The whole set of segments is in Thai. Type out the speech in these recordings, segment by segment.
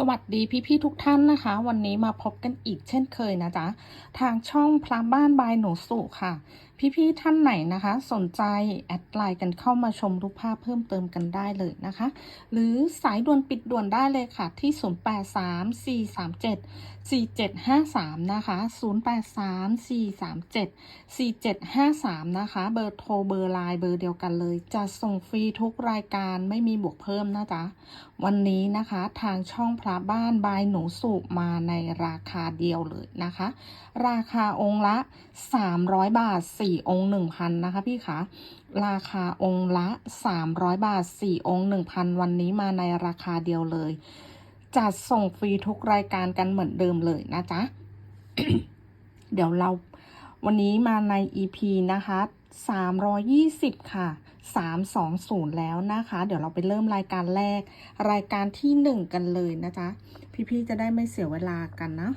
สวัสดีพี่ๆทุกท่านนะคะ วันนี้มาพบกันอีกเช่นเคยนะจ๊ะ ทางช่องพระบ้านบายหนูสุค่ะ พี่ๆท่านไหนนะคะ สนใจแอดไลน์กันเข้ามาชมรูปภาพเพิ่มเติมกันได้เลยนะคะ หรือสายด่วนปิดด่วนได้เลยค่ะ ที่ 0834374753 นะคะ 0834374753 นะคะ เบอร์โทรเบอร์ไลน์เบอร์เดียวกันเลย จะส่งฟรีทุกรายการไม่มีบวกเพิ่มนะจ๊ะ วันนี้นะคะทางช่องพระบ้านบายหนูสุมาในราคาเดียวเลยนะคะ ราคาองค์ละ 300 บาท4องค์1,000นะคะพี่คะราคาองค์ละ300บาท4องค์1,000วันนี้มาในราคาเดียวเลย จัดส่งฟรีทุกรายการกันเหมือนเดิมเลยนะจ๊ะ เดี๋ยวเราวันนี้มาใน EP นะคะ320ค่ะ320แล้วนะคะ เดี๋ยวเราไปเริ่มรายการแรก รายการที่1กันเลยนะจ๊ะ พี่ๆจะได้ไม่เสียเวลากันนะ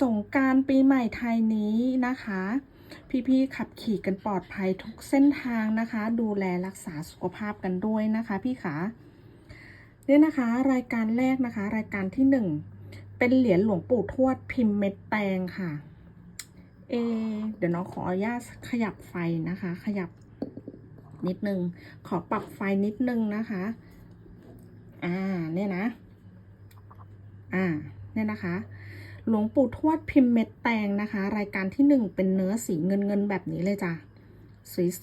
สงการปีใหม่ไทยนี้นะคะ พี่ๆขับขี่กันปลอดภัยทุกเส้นทางนะคะ ดูแลรักษาสุขภาพกันด้วยนะคะ พี่ขาเนี่ยนะคะ รายการแรกนะคะ รายการที่หนึ่งเป็นเหรียญหลวงปู่ทวดพิมพ์เม็ดแตงค่ะ เอ เดี๋ยวน้องขออนุญาตขยับไฟนะคะ ขยับนิดนึง ขอปรับไฟนิดนึงนะคะ อ่า เนี่ยนะ อ่า เนี่ยนะคะ หลวงปู่ทวดพิมพ์เม็ดแตงนะคะ รายการที่หนึ่งเป็นเนื้อสีเงินเงินแบบนี้เลยจ้ะ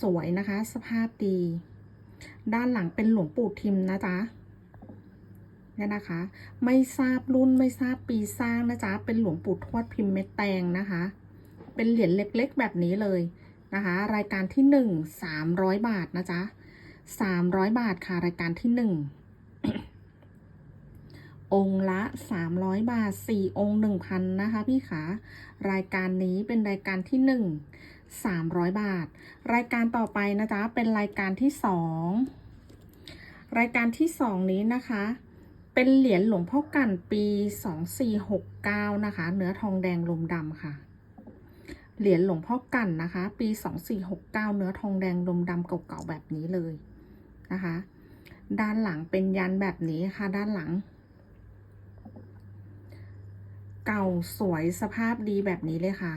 สวยๆนะคะ สภาพดี ด้านหลังเป็นหลวงปู่ทิมนะจ๊ะเนี่ยนะคะ ไม่ทราบรุ่นไม่ทราบปีสร้างนะจ๊ะเป็นหลวงปู่ทวดพิมพ์เม็ดแตงนะคะ เป็นเหรียญเล็กๆ แบบนี้เลยนะคะ รายการที่หนึ่งสามร้อยบาทนะจ๊ะสามร้อยบาทค่ะรายการที่หนึ่ง องค์ละสามร้อยบาทสี่องค์หนึ่งพันนะคะ พี่ขารายการนี้เป็นรายการที่หนึ่งสามร้อยบาท รายการต่อไปนะจ๊ะ เป็นรายการที่สองรายการที่สองนี้นะคะ เป็นเหรียญหลวงพ่อกันปีสองสี่หกเก้านะคะ เนื้อทองแดงลมดำค่ะ เหรียญหลวงพ่อกันนะคะ ปีสองสี่หกเก้าเนื้อทองแดงลมดำเก่าๆแบบนี้เลยนะคะ ด้านหลังเป็นยันแบบนี้ค่ะ ด้านหลัง เก่าสวยสภาพดีแบบนี้เลยค่ะ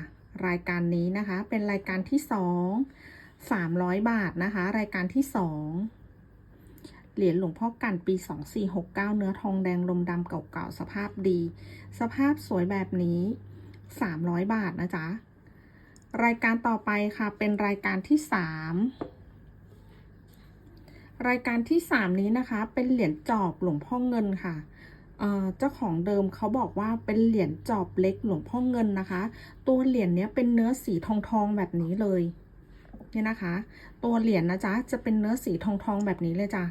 รายการนี้นะคะเป็นรายการที่สองสามร้อยบาทนะคะ รายการที่สองเหรียญหลวงพ่อกันปีสองสี่หกเก้าเนื้อทองแดงลมดำเก่าๆ สภาพดี สภาพสวยแบบนี้สามร้อยบาทนะจ๊ะ รายการต่อไปค่ะเป็นรายการที่สามรายการที่สามนี้นะคะ เป็นเหรียญจอบหลวงพ่อเงินค่ะ เจ้าของเดิมเขาบอกว่าเป็นเหรียญจอบเล็กหลวงพ่อเงินนะคะ ตัวเหรียญเนี้ยเป็นเนื้อสีทองทองแบบนี้เลยเนี่ยนะคะ ตัวเหรียญนะจ๊ะจะเป็นเนื้อสีทองทองแบบนี้เลยจ้ะ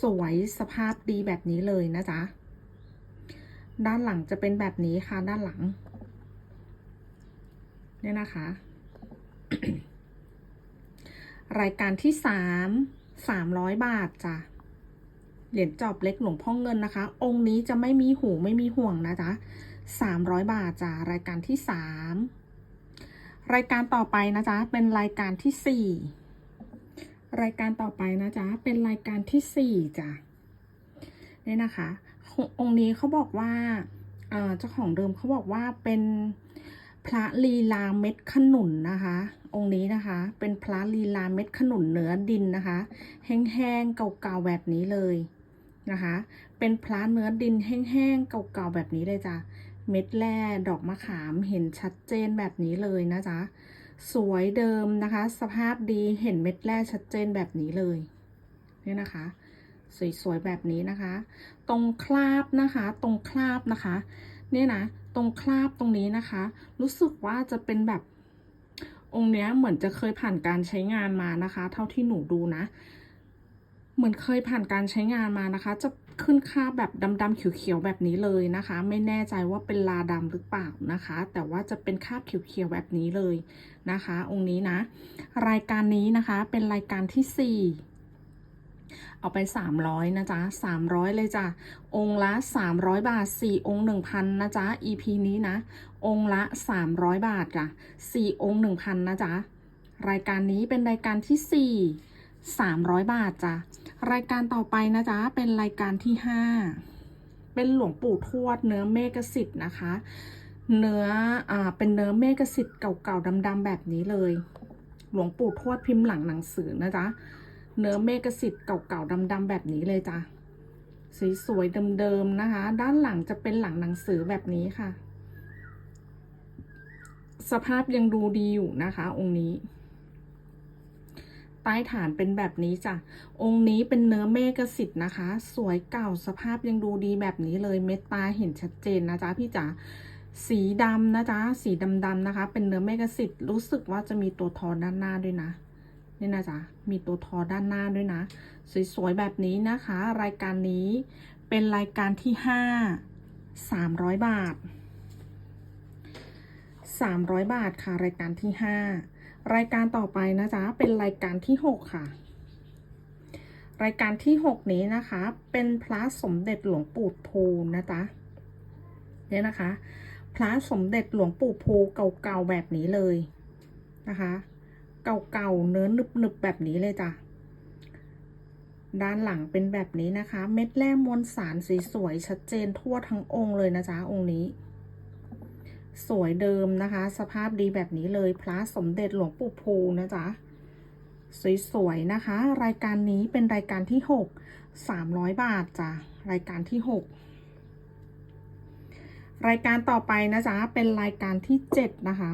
สวยสภาพดีแบบนี้เลยนะจ๊ะด้านหลังจะเป็นแบบนี้ค่ะด้านหลังเนี่ยนะคะ รายการที่สามสามร้อยบาทจ้ะ เหรียญจอบเล็กหลวงพ่อเงินนะคะ องค์นี้จะไม่มีหูไม่มีห่วงนะจ๊ะสามร้อยบาทจ้ะรายการที่สามรายการต่อไปนะจ๊ะเป็นรายการที่สี่รายการต่อไปนะจ๊ะเป็นรายการที่สี่จ้ะเนี่ยนะคะ องค์นี้เขาบอกว่าเอ่อเจ้าของเดิมเขาบอกว่าเป็นพระลีลาเม็ดขนุนนะคะ องค์นี้นะคะ เป็นพระลีลาเม็ดขนุนเนื้อดินนะคะ แห้งๆเก่าๆแบบนี้เลย นะคะ เป็นพระเนื้อดินแห้งๆเก่าๆแบบนี้เลยจ้ะ เม็ดแร่ดอกมะขามเห็นชัดเจนแบบนี้เลยนะจ๊ะ สวยเดิมนะคะ สภาพดีเห็นเม็ดแร่ชัดเจนแบบนี้เลยเนี่ยนะคะ สวยๆแบบนี้นะคะ ตรงคราบนะคะ ตรงคราบนะคะเนี่ยนะ ตรงคราบตรงนี้นะคะ รู้สึกว่าจะเป็นแบบองค์เนี้ยเหมือนจะเคยผ่านการใช้งานมานะคะ เท่าที่หนูดูนะ เหมือนเคยผ่านการใช้งานมานะคะ จะขึ้นคราแบบดำๆเขียวๆแบบนี้เลยนะคะ ไม่แน่ใจว่าเป็นลาดำหรือเปล่านะคะ แต่ว่าจะเป็นคาบเขียวๆแบบนี้เลยนะคะ องค์นี้นะ รายการนี้นะคะเป็นรายการที่สี่เอาไป 300 นะจ๊ะ 300 เลยจ้ะ องค์ละ 300 บาท 4 องค์ 1,000 นะจ๊ะ EP นี้นะ องค์ละ 300 บาทจ้ะ4องค์ 1,000 นะจ๊ะ รายการนี้เป็นรายการที่ 4 300 บาทจ้ะรายการต่อไปนะจ๊ะเป็นรายการที่ 5 เป็นหลวงปู่ทวดเนื้อเมกสิทธิ์นะคะ เนื้ออ่าเป็นเนื้อเมกสิทธิ์เก่าๆดำๆแบบนี้เลย หลวงปู่ทวดพิมพ์หลังหนังสือนะจ๊ะเนื้อเมกสิทธิ์เก่าๆดำๆแบบนี้เลยจ้ะสวยๆเดิมๆนะคะ ด้านหลังจะเป็นหลังหนังสือแบบนี้ค่ะ สภาพยังดูดีอยู่นะคะ องค์นี้ ใต้ฐานเป็นแบบนี้จ้ะ องค์นี้เป็นเนื้อเมฆสิทธิ์นะคะ สวยเก่าสภาพยังดูดีแบบนี้เลย เม็ดตาเห็นชัดเจนนะจ๊ะพี่จ๋า สีดำนะจ๊ะ สีดำๆนะคะ เป็นเนื้อเมฆสิทธิ์รู้สึกว่าจะมีตัวทอด้านหน้าด้วยนะ นี่นะจ๊ะ มีตัวทอด้านหน้าด้วยนะ สวยๆแบบนี้นะคะ รายการนี้เป็นรายการที่ห้าสามร้อยบาทสามร้อยบาทค่ะรายการที่ห้า รายการต่อไปนะจ๊ะเป็นรายการที่หกค่ะ รายการที่หกนี้นะคะ เป็นพระสมเด็จหลวงปู่ภูนะจ๊ะเนี่ยนะคะ พระสมเด็จหลวงปู่ภูเก่าๆแบบนี้เลยนะคะ เก่าๆเนื้อหนึบๆแบบนี้เลยจ้ะด้านหลังเป็นแบบนี้นะคะ เม็ดแร่มวลสารสีสวยชัดเจนทั่วทั้งองค์เลยนะจ๊ะองค์นี้ สวยเดิมนะคะ สภาพดีแบบนี้เลยพระสมเด็จหลวงปู่ภูนะจ๊ะสวยๆนะคะ รายการนี้เป็นรายการที่หกสามร้อยบาทจ้ะรายการที่หกรายการต่อไปนะจ๊ะเป็นรายการที่เจ็ดนะคะ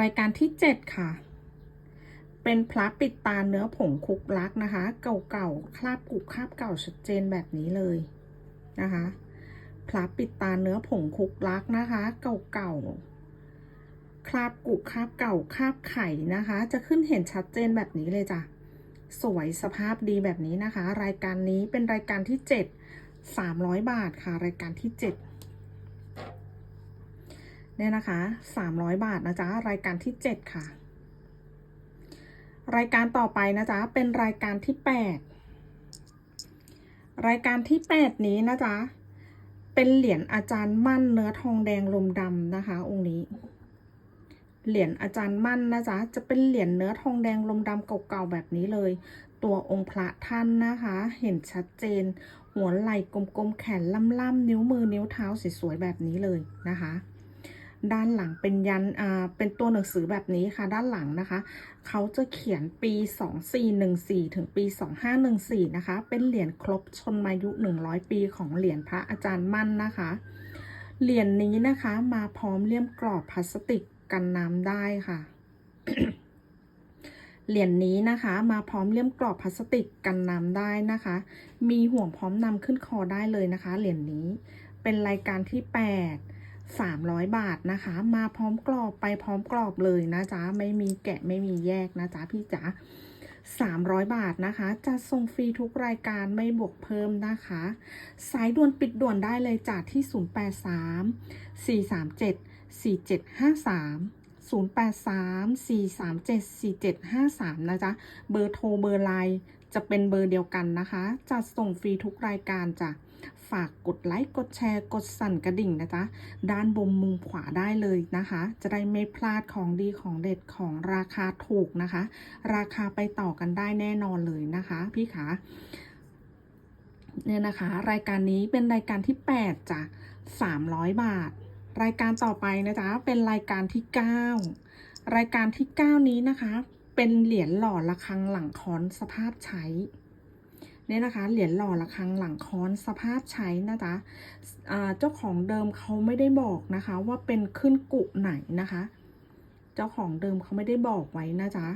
รายการที่เจ็ดค่ะ เป็นพระปิดตาเนื้อผงคุกลักนะคะ เก่าๆคราบกุคราบเก่าชัดเจนแบบนี้เลยนะคะ พระปิดตาเนื้อผงคุกลักนะคะ เก่าๆ คราบกุกคราบเก่าคราบไข่นะคะ จะขึ้นเห็นชัดเจนแบบนี้เลยจ้ะ สวยสภาพดีแบบนี้นะคะ รายการนี้เป็นรายการที่เจ็ดสามร้อยบาทค่ะ รายการที่เจ็ดเนี่ยนะคะสามร้อยบาทนะจ๊ะ รายการที่เจ็ดค่ะ รายการต่อไปนะจ๊ะ เป็นรายการที่แปดรายการที่แปดนี้นะจ๊ะ เป็นเหรียญอาจารย์มั่นเนื้อทองแดงลมดำนะคะ องค์นี้ เหรียญอาจารย์มั่นนะจ๊ะจะเป็นเหรียญเนื้อทองแดงลมดำเก่าๆแบบนี้เลย ตัวองค์พระท่านนะคะ เห็นชัดเจน หัวไหล่กลมๆแขนล่ำๆนิ้วมือนิ้วเท้าสวยๆแบบนี้เลยนะคะ ด้านหลังเป็นยันอ่าเป็นตัวหนังสือแบบนี้ค่ะ ด้านหลังนะคะ เขาจะเขียนปี 2414 ถึงปี 2514 นะคะ เป็นเหรียญครบชนมายุ 100 ปีของเหรียญพระอาจารย์มั่นนะคะ เหรียญนี้นะคะมาพร้อมเลี่ยมกรอบพลาสติกกันน้ำได้ค่ะ เหรียญนี้นะคะมาพร้อมเลี่ยมกรอบพลาสติกกันน้ำได้นะคะ มีห่วงพร้อมนำขึ้นคอได้เลยนะคะ เหรียญนี้ เป็นรายการที่ 8 300 บาทนะคะ มาพร้อมกรอบไปพร้อมกรอบเลยนะจ๊ะ ไม่มีแกะไม่มีแยกนะจ๊ะพี่จ๋า300 บาทนะคะ จะส่งฟรีทุกรายการไม่บวกเพิ่มนะคะ สายด่วนปิดด่วนได้เลยจ้ะที่ 083 437 4753 083 437 4753 นะจ๊ะ เบอร์โทรเบอร์ไลน์จะเป็นเบอร์เดียวกันนะคะจะส่งฟรีทุกรายการจ้ะ ฝากกดไลค์ กดแชร์ กดสั่นกระดิ่งนะจ๊ะ ด้านบนมุมขวาได้เลยนะคะ จะได้ไม่พลาดของดีของเด็ดของราคาถูกนะคะ ราคาไปต่อกันได้แน่นอนเลยนะคะ พี่ขาเนี่ยนะคะ รายการนี้เป็นรายการที่ 8จ้ะ300 บาท รายการต่อไปนะจ๊ะ เป็นรายการที่ 9 รายการที่ 9 นี้นะคะ เป็นเหรียญหล่อระฆังหลังคอนสภาพใช้ เนี่ยนะคะ เหรียญหล่อระฆังหลังค้อนสภาพใช้นะจ๊ะเจ้าของเดิมเขาไม่ได้บอกนะคะ ว่าเป็นขึ้นกุไหนนะคะ เจ้าของเดิมเขาไม่ได้บอกไว้นะจ๊ะ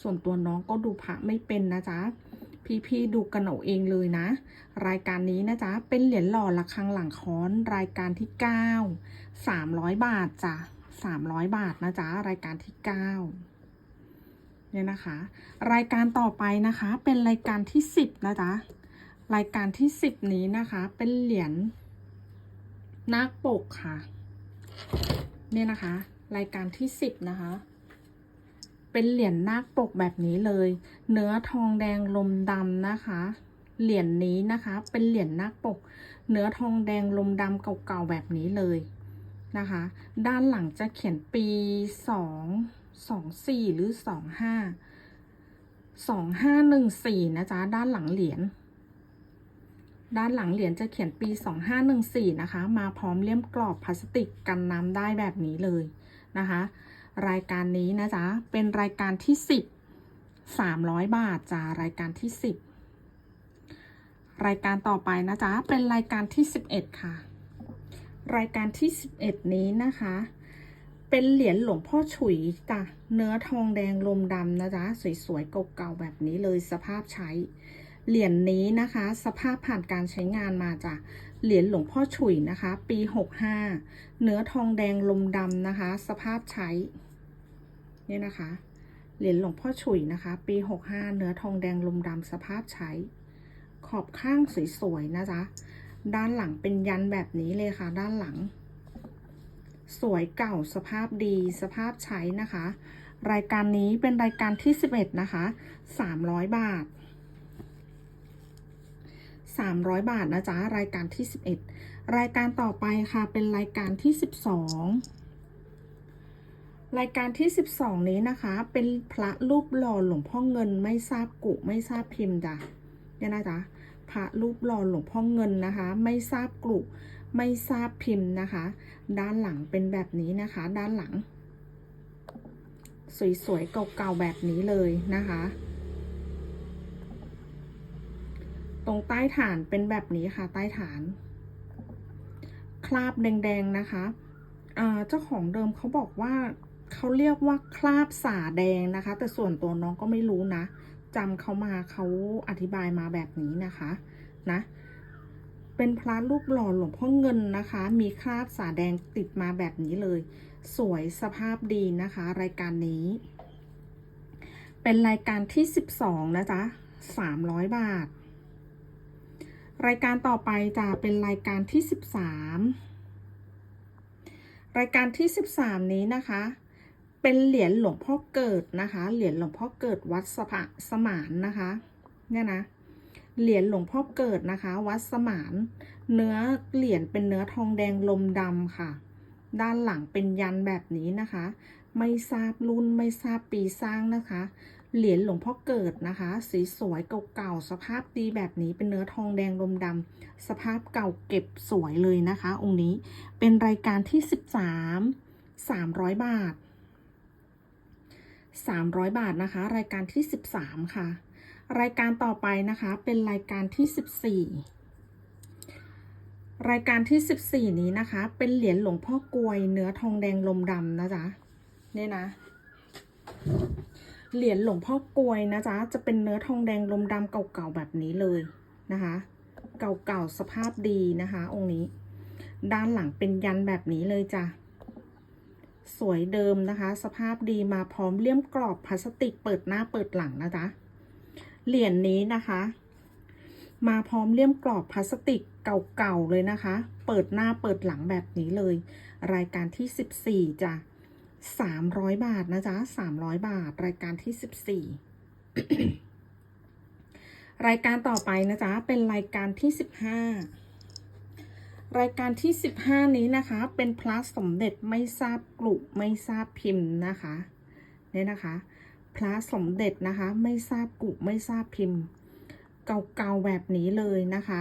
ส่วนตัวน้องก็ดูพระไม่เป็นนะจ๊ะพี่ๆดูกันเอาเองเลยนะ รายการนี้นะจ๊ะเป็นเหรียญหล่อระฆังหลังค้อนรายการที่9 300บาทจ้ะ300บาทนะจ๊ะรายการที่9 เนี่ยนะคะ รายการต่อไปนะคะเป็นรายการที่10นะจ๊ะรายการที่10นี้นะคะเป็นเหรียญนาคปกค่ะ เนี่ยนะคะ รายการที่10นะคะ เป็นเหรียญนาคปกแบบนี้เลย เนื้อทองแดงลมดำนะคะ เหรียญนี้นะคะ เป็นเหรียญนาคปก เนื้อทองแดงลมดำเก่าๆแบบนี้เลยนะคะ ด้านหลังจะเขียนปีสอง สองสี่หรือสองห้าสองห้าหนึ่งสี่นะจ๊ะ ด้านหลังเหรียญด้านหลังเหรียญจะเขียนปี 2514 นะคะ มาพร้อมเลี่ยมกรอบพลาสติกกันน้ำได้แบบนี้เลยนะคะ รายการนี้นะจ๊ะ เป็นรายการที่ 10 300 บาทจ้ารายการที่ 10 รายการต่อไปนะจ๊ะ เป็นรายการที่ 11 ค่ะ รายการที่ 11 นี้นะคะ เป็นเหรียญหลวงพ่อฉุยจ้ะเนื้อทองแดงลมดำนะจ๊ะสวยๆเก่าๆแบบนี้เลยสภาพใช้ เหรียญนี้นะคะ สภาพผ่านการใช้งานมาจ้ะเหรียญหลวงพ่อฉุยนะคะ ปี 65 เนื้อทองแดงลมดำนะคะ สภาพใช้เนี่ยนะคะ เหรียญหลวงพ่อฉุยนะคะ ปี 65 เนื้อทองแดงลมดำสภาพใช้ ขอบข้างสวยๆนะจ๊ะด้านหลังเป็นยันแบบนี้เลยค่ะ ด้านหลัง สวยเก่าสภาพดีสภาพใช้นะคะ รายการนี้เป็นรายการที่ 11 นะคะ 300 บาท 300 บาทนะจ๊ะ รายการที่ 11 รายการต่อไปค่ะเป็นรายการที่ 12 รายการที่ 12 นี้นะคะ เป็นพระรูปหล่อหลวงพ่อเงินไม่ทราบกุไม่ทราบพิมพ์จ้ะเนี่ยนะจ๊ะพระรูปหล่อหลวงพ่อเงินนะคะ ไม่ทราบกลุ ไม่ทราบพิมพ์นะคะ ด้านหลังเป็นแบบนี้นะคะ ด้านหลัง สวยๆเก่าๆแบบนี้เลยนะคะ ตรงใต้ฐานเป็นแบบนี้ค่ะ ใต้ฐาน คราบแดงๆนะคะเจ้าของเดิมเขาบอกว่าเขาเรียกว่าคราบสาแดงนะคะ แต่ส่วนตัวน้องก็ไม่รู้นะจำเขามาเขาอธิบายมาแบบนี้นะคะ นะ เป็นพระรูปหล่อหลวงพ่อเงินนะคะ มีคราบสาแดงติดมาแบบนี้เลย สวยสภาพดีนะคะ รายการนี้ เป็นรายการที่ 12 นะจ๊ะ 300 บาท รายการต่อไปจะเป็นรายการที่ 13 รายการที่ 13 นี้นะคะ เป็นเหรียญหลวงพ่อเกิดนะคะ เหรียญหลวงพ่อเกิดวัดสะสมานนะคะ เนี่ยนะ เหรียญหลวงพ่อเกิดนะคะ วัดสมาน เนื้อเหรียญเป็นเนื้อทองแดงลมดำค่ะ ด้านหลังเป็นยันแบบนี้นะคะ ไม่ทราบรุ่นไม่ทราบปีสร้างนะคะ เหรียญหลวงพ่อเกิดนะคะ สีสวยเก่าๆสภาพดีแบบนี้เป็นเนื้อทองแดงลมดำสภาพเก่าเก็บสวยเลยนะคะ องค์นี้เป็นรายการที่ 13 300 บาท 300 บาทนะคะ รายการที่ 13 ค่ะ รายการต่อไปนะคะเป็นรายการที่ 14 รายการที่ 14 นี้นะคะ เป็นเหรียญหลวงพ่อกวยเนื้อทองแดงลมดำนะจ๊ะเนี่ยนะ เหรียญหลวงพ่อกวยนะจ๊ะจะเป็นเนื้อทองแดงลมดำเก่าๆแบบนี้เลยนะคะ เก่าๆสภาพดีนะคะ องค์นี้ ด้านหลังเป็นยันแบบนี้เลยจ้ะสวยเดิมนะคะ สภาพดีมาพร้อมเลี่ยมกรอบพลาสติกเปิดหน้าเปิดหลังนะจ๊ะ เหรียญนี้นะคะ มาพร้อมเลี่ยมกรอบพลาสติกเก่าๆเลยนะคะ เปิดหน้าเปิดหลังแบบนี้เลย รายการที่ 14จ้ะ300 บาทนะจ๊ะ300 บาท รายการที่ 14 รายการต่อไปนะจ๊ะเป็นรายการที่ 15 รายการที่ 15 นี้นะคะ เป็นพระสมเด็จไม่ทราบกลุ่ไม่ทราบพิมพ์นะคะเนี่ยนะคะ พระสมเด็จนะคะ ไม่ทราบกุไม่ทราบพิมพ์เก่าๆแบบนี้เลยนะคะ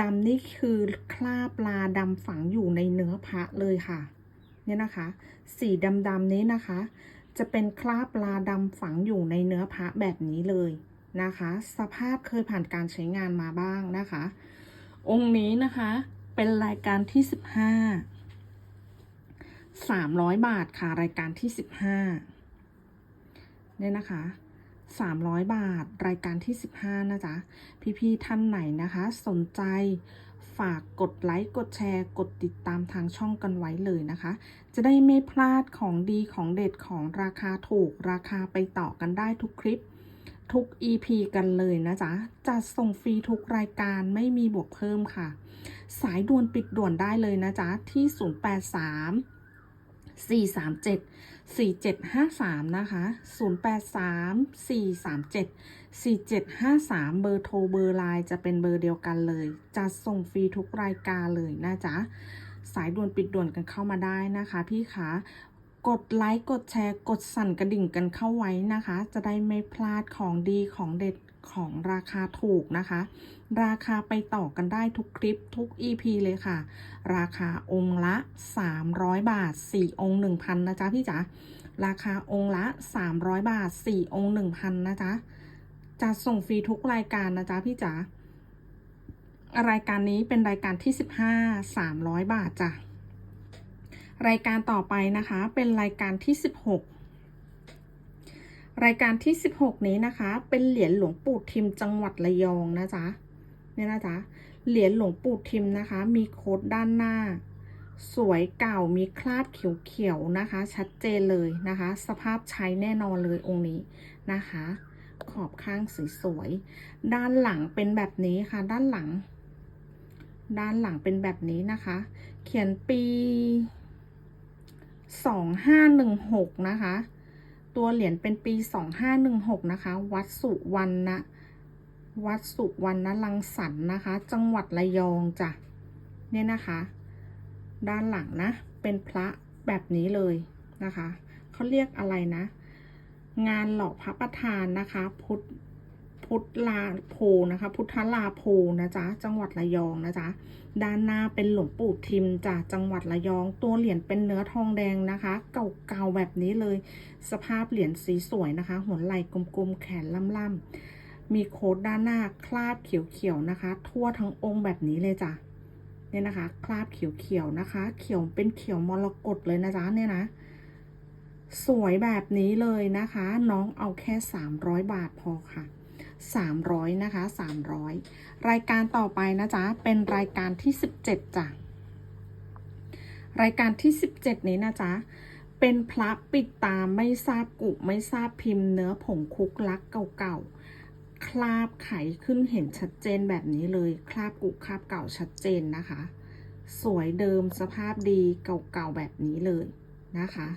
ดำๆนี่คือคราบลาดำฝังอยู่ในเนื้อพระเลยค่ะ เนี่ยนะคะ สีดำๆนี้นะคะ จะเป็นคราบลาดำฝังอยู่ในเนื้อพระแบบนี้เลยนะคะ สภาพเคยผ่านการใช้งานมาบ้างนะคะ องค์นี้นะคะเป็นรายการที่15 300บาทค่ะ รายการที่15 เนี่ยนะคะ300 บาท รายการที่ 15 นะจ๊ะ พี่ ๆ ท่านไหนนะคะ สนใจฝากกดไลค์กดแชร์ กดติดตามทางช่องกันไว้เลยนะคะ จะได้ไม่พลาดของดีของเด็ดของราคาถูกราคาไปต่อกันได้ทุกคลิป ทุก EP กันเลยนะจ๊ะจัดส่งฟรีทุกรายการไม่มีบวกเพิ่มค่ะ สายด่วนปิดด่วนได้เลยนะจ๊ะที่ 083 437 4753 นะคะ 083 437 4753 เบอร์โทรเบอร์ไลน์จะเป็นเบอร์เดียวกันเลย จะส่งฟรีทุกรายการเลยนะจ๊ะ สายด่วนปิดด่วนกันเข้ามาได้นะคะพี่คะ กดไลค์ กดแชร์ กดสั่นกระดิ่งกันเข้าไว้นะคะ จะได้ไม่พลาดของดีของเด็ดของราคาถูกนะคะ ราคาไปต่อกันได้ทุกคลิปทุก EP เลยค่ะ ราคาองค์ละ 300 บาท 4 องค์ 1,000 นะจ๊ะพี่จ๋าราคาองค์ละ 300 บาท 4 องค์ 1,000 นะจ๊ะจะส่งฟรีทุกรายการนะจ๊ะพี่จ๋ารายการนี้เป็นรายการที่ 15 300 บาทจ้ะรายการต่อไปนะคะเป็นรายการที่ 16 รายการที่ 16 นี้นะคะ เป็นเหรียญหลวงปู่ทิมจังหวัดระยองนะจ๊ะ เนี่ยนะจ๊ะเหรียญหลวงปู่ทิมนะคะ มีโค้ดด้านหน้า สวยเก่ามีคราบเขียวๆนะคะ ชัดเจนเลยนะคะ สภาพใช้แน่นอนเลยองค์นี้นะคะ ขอบข้างสวยๆด้านหลังเป็นแบบนี้ค่ะ ด้านหลัง ด้านหลังเป็นแบบนี้นะคะ เขียนปีสองห้าหนึ่งหกนะคะ ตัวเหรียญเป็นปีสองห้าหนึ่งหกนะคะ วัดสุวรรณะ วัดสุวรรณลังสรรค์นะคะ จังหวัดระยองจ้ะเนี่ยนะคะ ด้านหลังนะ เป็นพระแบบนี้เลยนะคะเขาเรียกอะไรนะ งานหล่อพระประธานนะคะ พุทธพุทธลาโพนะคะ พุทธลาโพนะจ๊ะ จังหวัดระยองนะจ๊ะ ด้านหน้าเป็นหลวงปู่ทิมจากจังหวัดระยอง ตัวเหรียญเป็นเนื้อทองแดงนะคะ เก่าๆแบบนี้เลย สภาพเหรียญสีสวยนะคะ หัวไหล่กลมๆ แขนล่ำๆ มีโค้ดด้านหน้าคราบเขียวๆนะคะ ทั่วทั้งองค์แบบนี้เลยจ้ะเนี่ยนะคะ คราบเขียวๆนะคะ เขียวเป็นเขียวมรกตเลยนะจ๊ะเนี่ยนะ สวยแบบนี้เลยนะคะ น้องเอาแค่ 300 บาทพอค่ะ 300นะคะ 300 รายการต่อไปนะจ๊ะเป็นรายการที่ 17จ้ะรายการที่ 17 นี้นะจ๊ะเป็นพระปิดตาไม่ทราบกุไม่ทราบพิมพ์เนื้อผงคุกลักเก่าๆ คราบไขขึ้นเห็นชัดเจนแบบนี้เลย คราบกุคราบเก่าชัดเจนนะคะ สวยเดิมสภาพดีเก่าๆแบบนี้เลยนะคะ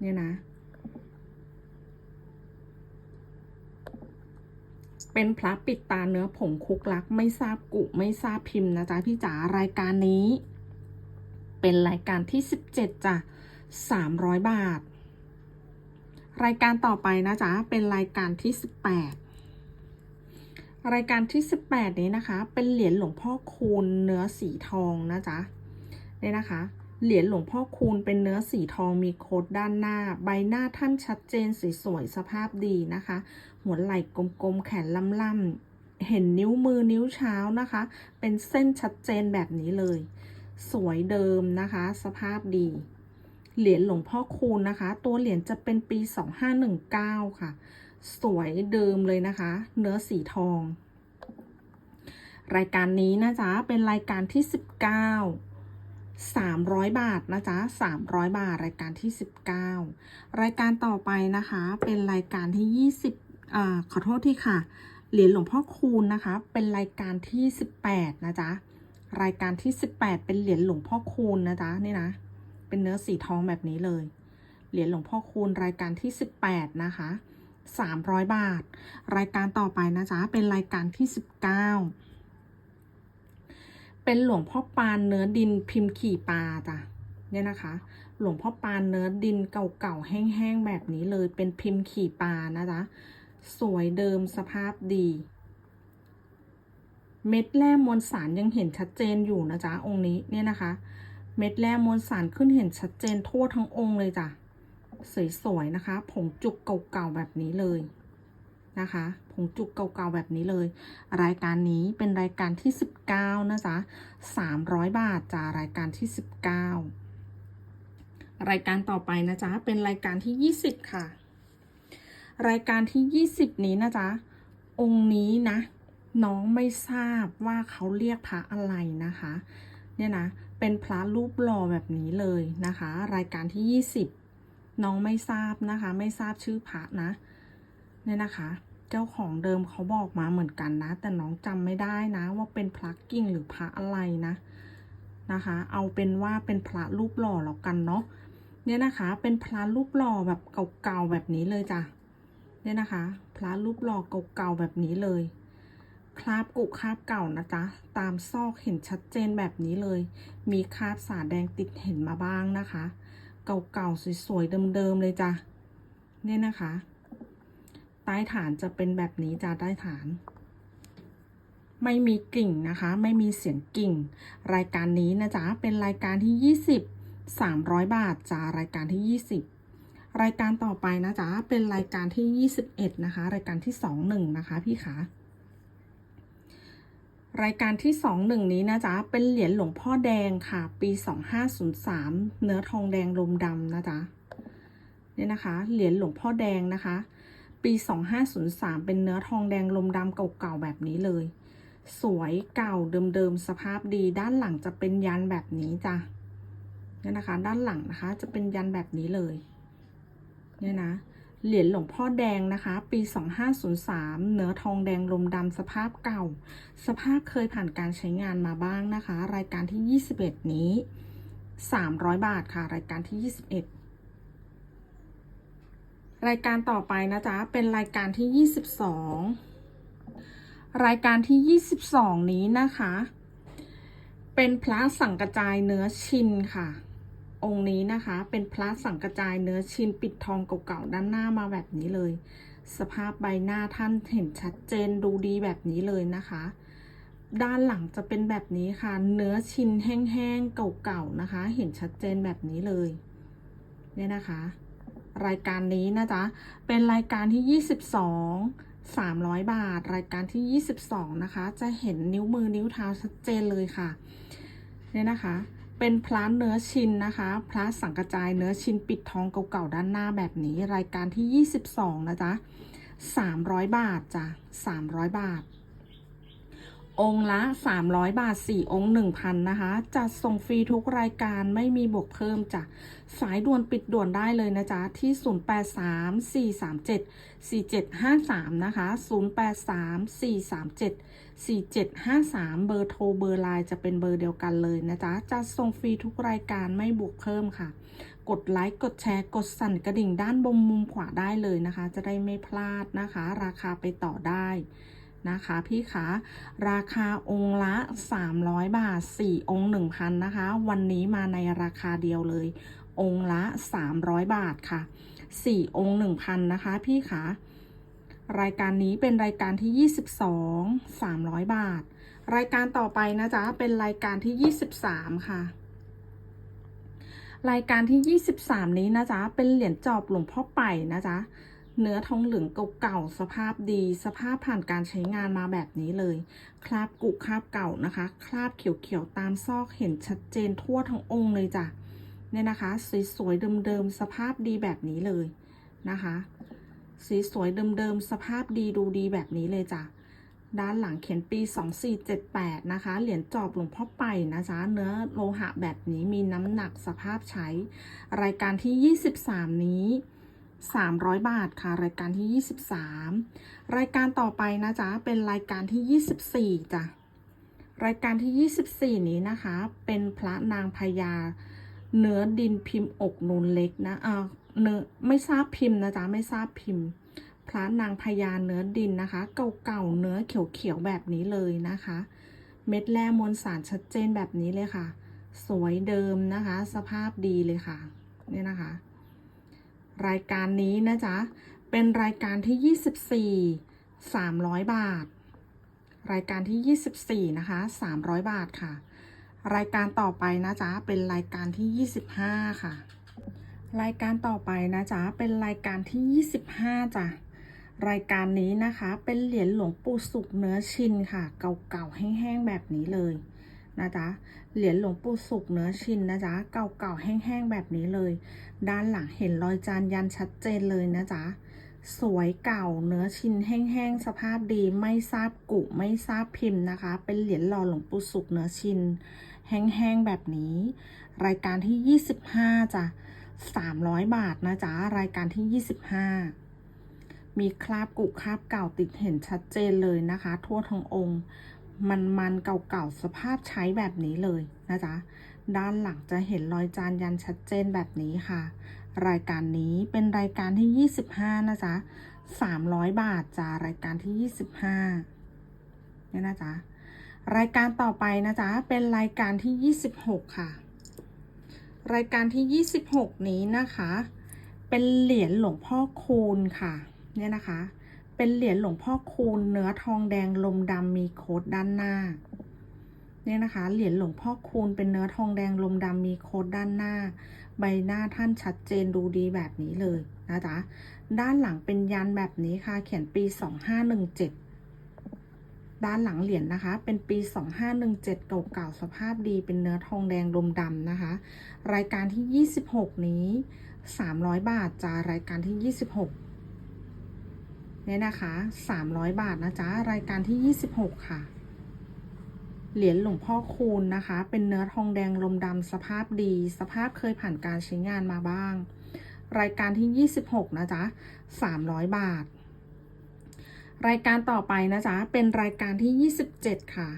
เนี่ยนะ เป็นพระปิดตาเนื้อผงคุกลัก ไม่ทราบกุไม่ทราบพิมพ์นะจ๊ะพี่จ๋ารายการนี้ เป็นรายการที่สิบเจ็ดจ้ะสามร้อยบาท รายการต่อไปนะจ๊ะเป็นรายการที่สิบแปด รายการที่สิบแปดนี้นะคะ เป็นเหรียญหลวงพ่อคูณเนื้อสีทองนะจ๊ะเนี่ยนะคะ เหรียญหลวงพ่อคูณเป็นเนื้อสีทองมีโคดด้านหน้า ใบหน้าท่านชัดเจนสวยๆสภาพดีนะคะ หัวไหล่กลมๆ แขนล่ำๆ เห็นนิ้วมือนิ้วเช้านะคะ เป็นเส้นชัดเจนแบบนี้เลย สวยเดิมนะคะ สภาพดี เหรียญหลวงพ่อคูณนะคะ ตัวเหรียญจะเป็นปี 2519 ค่ะ สวยเดิมเลยนะคะ เนื้อสีทอง รายการนี้นะจ๊ะ เป็นรายการที่ 19 300 บาทนะจ๊ะ300 บาท รายการที่ 19 รายการต่อไปนะคะ เป็นรายการที่ 20อ่าขอโทษที่ค่ะ เหรียญหลวงพ่อคูณนะคะ เป็นรายการที่ 18 นะจ๊ะ รายการที่ 18 เป็นเหรียญหลวงพ่อคูณนะจ๊ะนี่นะ เป็นเนื้อสีทองแบบนี้เลย เหรียญหลวงพ่อคูณรายการที่ 18 นะคะ 300 บาท รายการต่อไปนะจ๊ะ เป็นรายการที่ 19 เป็นหลวงพ่อปานเนื้อดินพิมพ์ขี่ปลาจ้ะเนี่ยนะคะ หลวงพ่อปานเนื้อดินเก่าๆแห้งๆแบบนี้เลย เป็นพิมพ์ขี่ปลานะจ๊ะ สวยเดิมสภาพดี เม็ดแร่มวลสารยังเห็นชัดเจนอยู่นะจ๊ะองค์นี้เนี่ยนะคะ เม็ดแร่มวลสารขึ้นเห็นชัดเจนทั่วทั้งองค์เลยจ้ะ สวยๆนะคะ ผงจุกเก่าๆแบบนี้เลยนะคะ ผงจุกเก่าๆแบบนี้เลย รายการนี้เป็นรายการที่ 19 นะจ๊ะ 300 บาทจ้ะรายการที่ 19 รายการต่อไปนะจ๊ะ เป็นรายการที่ 20 ค่ะ รายการที่ 20 นี้นะจ๊ะ องค์นี้นะ น้องไม่ทราบว่าเขาเรียกพระอะไรนะคะ เนี่ยนะ เป็นพระรูปหล่อแบบนี้เลยนะคะ รายการที่ 20 น้องไม่ทราบนะคะ ไม่ทราบชื่อพระนะเนี่ยนะคะ เจ้าของเดิมเขาบอกมาเหมือนกันนะ แต่น้องจำไม่ได้นะว่าเป็นพระกิ่งหรือพระอะไรนะนะคะ เอาเป็นว่าเป็นพระรูปหล่อแล้วกันเนาะเนี่ยนะคะ เป็นพระรูปหล่อแบบเก่าๆแบบนี้เลยจ้ะเนี่ยนะคะ พระรูปหล่อเก่าๆแบบนี้เลยคราบกุคราบเก่านะจ๊ะ ตามซอกเห็นชัดเจนแบบนี้เลย มีคราบสาแดงติดเห็นมาบ้างนะคะ เก่าๆ สวยๆ เดิมๆ เลยจ้ะ เนี่ยนะคะ ใต้ฐานจะเป็นแบบนี้จ้ะใต้ฐาน ไม่มีกิ่งนะคะ ไม่มีเสียงกิ่ง รายการนี้นะจ๊ะ เป็นรายการที่ 20 300 บาทจ้ารายการที่ 20 รายการต่อไปนะจ๊ะ เป็นรายการที่ 21 นะคะ รายการที่ 21 นะคะ พี่คะ รายการที่ 21 นี้นะจ๊ะ เป็นเหรียญหลวงพ่อแดงค่ะ ปี 2503 เนื้อทองแดงลมดำนะจ๊ะเนี่ยนะคะ เหรียญหลวงพ่อแดงนะคะ ปี 2503 เป็นเนื้อทองแดงลมดำเก่าๆแบบนี้เลย สวยเก่าเดิมๆสภาพดีด้านหลังจะเป็นยันแบบนี้จ้ะเนี่ยนะคะ ด้านหลังนะคะ จะเป็นยันแบบนี้เลย เนี่ยนะ เหรียญหลวงพ่อแดงนะคะ ปี 2503 เนื้อทองแดงลมดำสภาพเก่า สภาพเคยผ่านการใช้งานมาบ้างนะคะ รายการที่ 21 นี้ 300 บาทค่ะ รายการที่ 21รายการต่อไปนะจ๊ะ เป็นรายการที่ 22 รายการที่ 22 นี้นะคะ เป็นพระสังกระจายเนื้อชินค่ะ องค์นี้นะคะ เป็นพระสังกระจายเนื้อชิ้นปิดทองเก่าๆด้านหน้ามาแบบนี้เลย สภาพใบหน้าท่านเห็นชัดเจนดูดีแบบนี้เลยนะคะ ด้านหลังจะเป็นแบบนี้ค่ะ เนื้อชิ้นแห้งๆเก่าๆนะคะ เห็นชัดเจนแบบนี้เลยเนี่ยนะคะ รายการนี้นะจ๊ะเป็นรายการที่ 22 300 บาท รายการที่ 22 นะคะ จะเห็นนิ้วมือนิ้วเท้าชัดเจนเลยค่ะเนี่ยนะคะ เป็นพระเนื้อชินนะคะ พระสังกระจายเนื้อชินปิดทองเก่าๆด้านหน้าแบบนี้ รายการที่ 22 นะจ๊ะ 300 บาทจ้ะ 300 บาท องค์ละ 300 บาท 4 องค์ 1,000 นะคะ จัดส่งฟรีทุกรายการไม่มีบวกเพิ่มจ้ะ สายด่วนปิดด่วนได้เลยนะจ๊ะ ที่ 0834374753 นะคะ 4753 เบอร์โทรเบอร์ไลน์จะเป็นเบอร์เดียวกันเลยนะจ๊ะจัดส่งฟรีทุกรายการไม่บวกเพิ่มค่ะ กดไลค์กดแชร์กดสั่นกระดิ่งด้านบนมุมขวาได้เลยนะคะ จะได้ไม่พลาดนะคะ ราคาไปต่อได้นะคะพี่คะราคาองค์ละ 300 บาท 4 องค์ 1,000 นะคะ วันนี้มาในราคาเดียวเลย องค์ละ 300 บาทค่ะ 4 องค์ 1,000 นะคะ พี่คะ รายการนี้เป็นรายการที่ 22 300 บาท รายการต่อไปนะจ๊ะ เป็นรายการที่ 23 ค่ะ รายการที่ 23 นี้นะจ๊ะ เป็นเหรียญจอบหลวงพ่อไปนะจ๊ะ เนื้อทองเหลืองเก่าๆ สภาพดี สภาพผ่านการใช้งานมาแบบนี้เลย คราบกุคราบเก่านะคะ คราบเขียวๆ ตามซอกเห็นชัดเจนทั่วทั้งองค์เลยจ้ะ เนี่ยนะคะ สวยๆ เดิมๆ สภาพดีแบบนี้เลยนะคะ สีสวยเดิมๆ สภาพดีดูดีแบบนี้เลยจ้ะ ด้านหลังเขียนปี 2478 นะคะ เหรียญจอบหลวงพ่อไปนะจ๊ะ เนื้อโลหะแบบนี้มีน้ำหนักสภาพใช้ รายการที่ 23 นี้ 300 บาทค่ะ รายการที่ 23 รายการต่อไปนะจ๊ะ เป็นรายการที่ 24จ้ะ รายการที่ 24 นี้นะคะ เป็นพระนางพญาเนื้อดินพิมพ์อกนูนเล็กนะ เออ เนื้อไม่ทราบพิมพ์นะจ๊ะไม่ทราบพิมพ์ พระนางพญาเนื้อดินนะคะ เก่าๆเนื้อเขียวๆแบบนี้เลยนะคะ เม็ดแร่มวลสารชัดเจนแบบนี้เลยค่ะ สวยเดิมนะคะ สภาพดีเลยค่ะเนี่ยนะคะ รายการนี้นะจ๊ะเป็นรายการที่ 24 300 บาท รายการที่ 24 นะคะ 300 บาทค่ะ รายการต่อไปนะจ๊ะเป็นรายการที่ 25 ค่ะ รายการต่อไปนะจ๊ะ เป็นรายการที่ 25จ้ะ รายการนี้นะคะ เป็นเหรียญหลวงปู่สุกเนื้อชินค่ะ เก่าๆแห้งๆแบบนี้เลยนะจ๊ะ เหรียญหลวงปู่สุกเนื้อชินนะจ๊ะ เก่าๆแห้งๆแบบนี้เลย ด้านหลังเห็นรอยจานยันชัดเจนเลยนะจ๊ะ สวยเก่าเนื้อชินแห้งๆสภาพดีไม่ทราบกุไม่ทราบพิมพ์นะคะ เป็นเหรียญหล่อหลวงปู่สุกเนื้อชิน แห้งๆแบบนี้ รายการที่ 25จ้ะ 300 บาทนะจ๊ะ รายการที่ 25 มีคราบกุคราบเก่าติดเห็นชัดเจนเลยนะคะ ทั่วทั้งองค์ มันมันเก่าๆ สภาพใช้แบบนี้เลยนะจ๊ะ ด้านหลังจะเห็นรอยจานยันชัดเจนแบบนี้ค่ะ รายการนี้เป็นรายการที่ 25 นะจ๊ะ 300 บาทจ้ารายการที่ 25เนี่ยนะจ๊ะ รายการต่อไปนะจ๊ะ เป็นรายการที่ 26 ค่ะ รายการที่ 26 นี้นะคะ เป็นเหรียญหลวงพ่อคูณค่ะ เนี่ยนะคะ เป็นเหรียญหลวงพ่อคูณเนื้อทองแดงลมดำมีโค้ดด้านหน้า เนี่ยนะคะ เหรียญหลวงพ่อคูณเป็นเนื้อทองแดงลมดำมีโค้ดด้านหน้า ใบหน้าท่านชัดเจนดูดีแบบนี้เลยนะจ๊ะ ด้านหลังเป็นยันแบบนี้ค่ะ เขียนปี 2517 ด้านหลังเหรียญนะคะ เป็นปี 2517 เก่าๆสภาพดีเป็นเนื้อทองแดงลมดำนะคะ รายการที่ 26 นี้ 300 บาทจ้ารายการที่ 26เนี่ยนะคะ 300 บาทนะจ๊ะรายการที่ 26 ค่ะ เหรียญหลวงพ่อคูณนะคะ เป็นเนื้อทองแดงลมดำสภาพดี สภาพเคยผ่านการใช้งานมาบ้าง รายการที่ 26 นะจ๊ะ300 บาท รายการต่อไปนะจ๊ะ เป็นรายการที่ 27 ค่ะ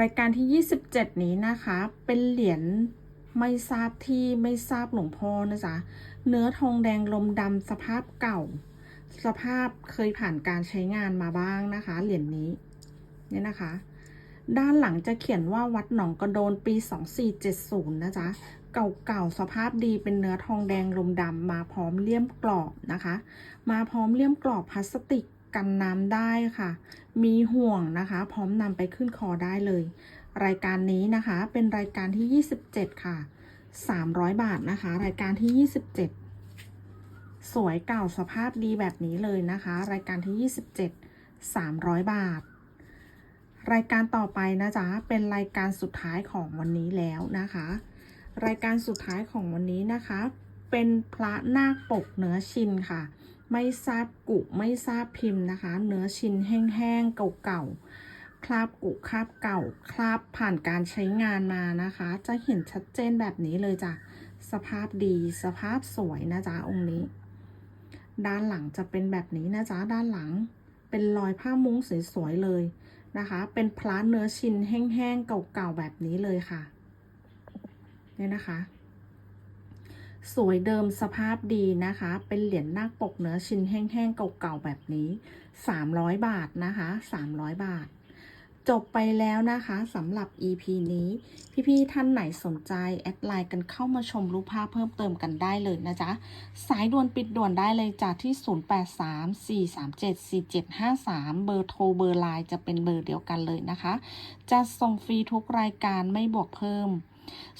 รายการที่ 27 นี้นะคะ เป็นเหรียญไม่ทราบที่ไม่ทราบหลวงพ่อนะจ๊ะ เนื้อทองแดงลมดำสภาพเก่า สภาพเคยผ่านการใช้งานมาบ้างนะคะ เหรียญนี้เนี่ยนะคะ ด้านหลังจะเขียนว่าวัดหนองกระโดนปี 2470 นะจ๊ะ เก่าๆ สภาพดีเป็นเนื้อทองแดงลมดำมาพร้อมเลี่ยมกรอบนะคะ มาพร้อมเลี่ยมกรอบพลาสติกกันน้ำได้ค่ะ มีห่วงนะคะ พร้อมนำไปขึ้นคอได้เลย รายการนี้นะคะเป็นรายการที่ 27 ค่ะ 300 บาทนะคะ รายการที่ 27สวยเก่าสภาพดีแบบนี้เลยนะคะ รายการที่ 27 300 บาท รายการต่อไปนะจ๊ะเป็นรายการสุดท้ายของวันนี้แล้วนะคะ รายการสุดท้ายของวันนี้นะคะ เป็นพระนาคปกเนื้อชินค่ะ ไม่ทราบกุไม่ทราบพิมพ์นะคะ เนื้อชินแห้งๆเก่าๆคราบกุคราบเก่าคราบผ่านการใช้งานมานะคะ จะเห็นชัดเจนแบบนี้เลยจ้ะสภาพดีสภาพสวยนะจ๊ะองค์นี้ ด้านหลังจะเป็นแบบนี้นะจ๊ะด้านหลังเป็นรอยผ้ามุ้งสวยๆเลย นะคะ เป็นพระเนื้อชิ้นแห้งๆเก่าๆแบบนี้เลยค่ะเนี่ยนะคะ สวยเดิมสภาพดีนะคะ เป็นเหรียญนาคปกเนื้อชิ้นแห้งๆเก่าๆแบบนี้ 300 บาทนะคะ 300 บาท จบไปแล้วนะคะสำหรับ EP นี้ พี่ๆท่านไหนสนใจ แอดไลน์กันเข้ามาชมรูปภาพเพิ่มเติมกันได้เลยนะจ๊ะ สายด่วนปิดด่วนได้เลยจากที่ 0834374753 เบอร์โทรเบอร์ไลน์จะเป็นเบอร์เดียวกันเลยนะคะ จะส่งฟรีทุกรายการไม่บวกเพิ่ม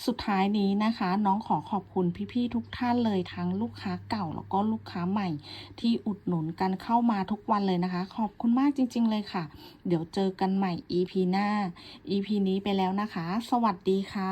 สุดท้ายนี้นะคะ น้องขอขอบคุณพี่ๆทุกท่านเลยทั้งลูกค้าเก่าแล้วก็ลูกค้าใหม่ ที่อุดหนุนกันเข้ามาทุกวันเลยนะคะ ขอบคุณมากจริง ๆ เลยค่ะ เดี๋ยวเจอกันใหม่ EP หน้า EP นี้ไปแล้วนะคะ สวัสดีค่ะ